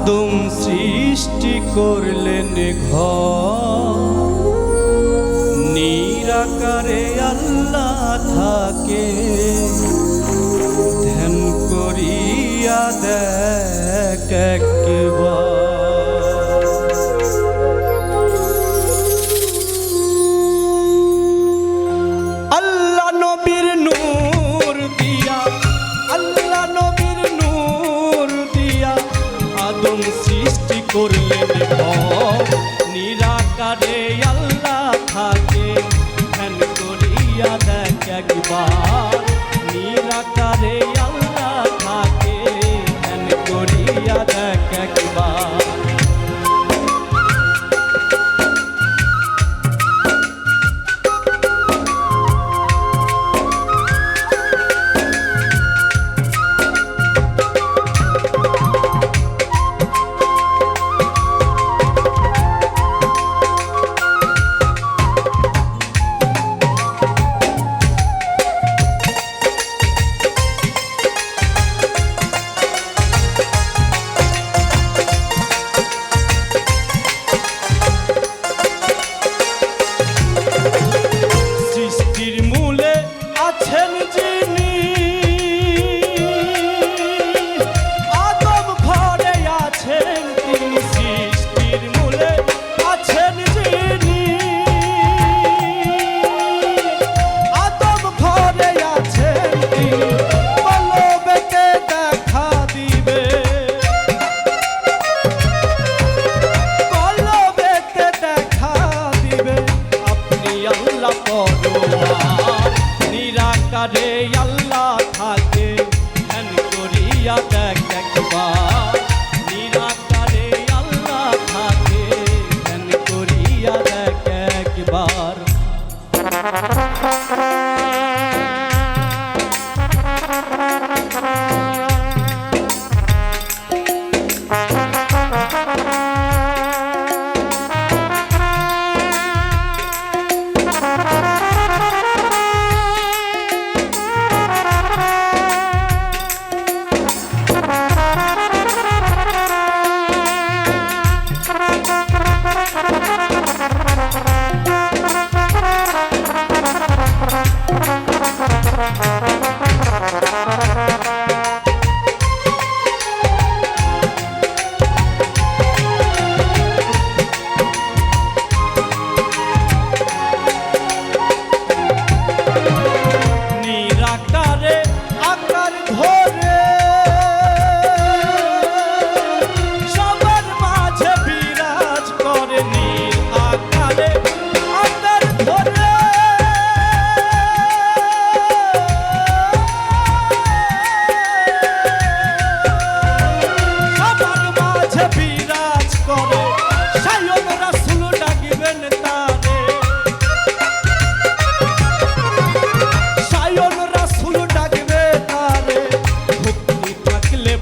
আদম সৃষ্টি করলেন নিরাকারে আল্লাহ থাকে। ধ্যান করিয়া দেখ করলেন নিরাকারে আল Yeah, yeah.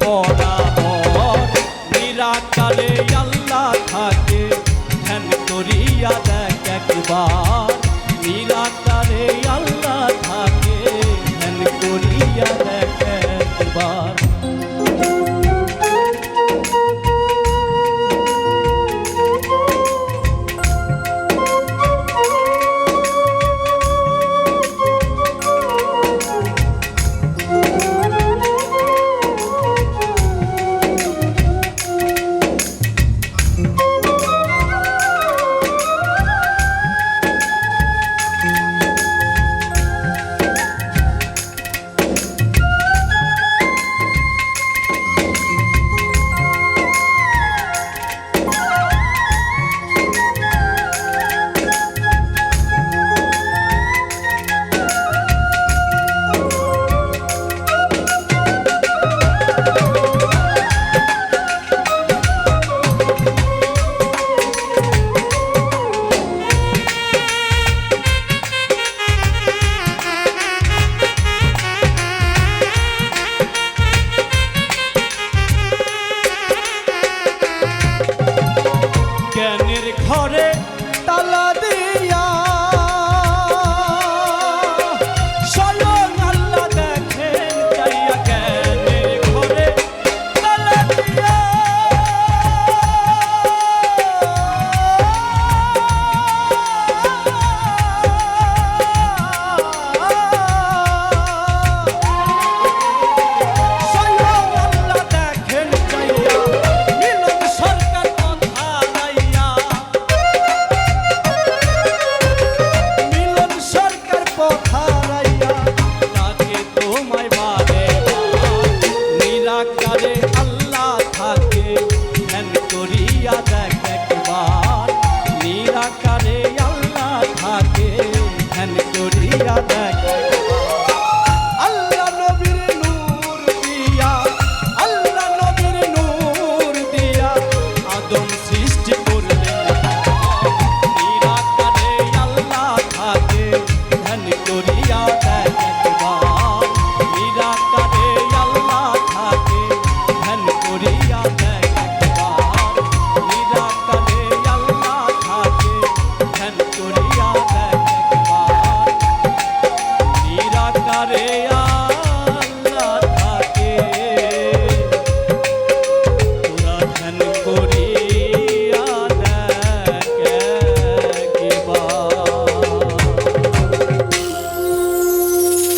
amor.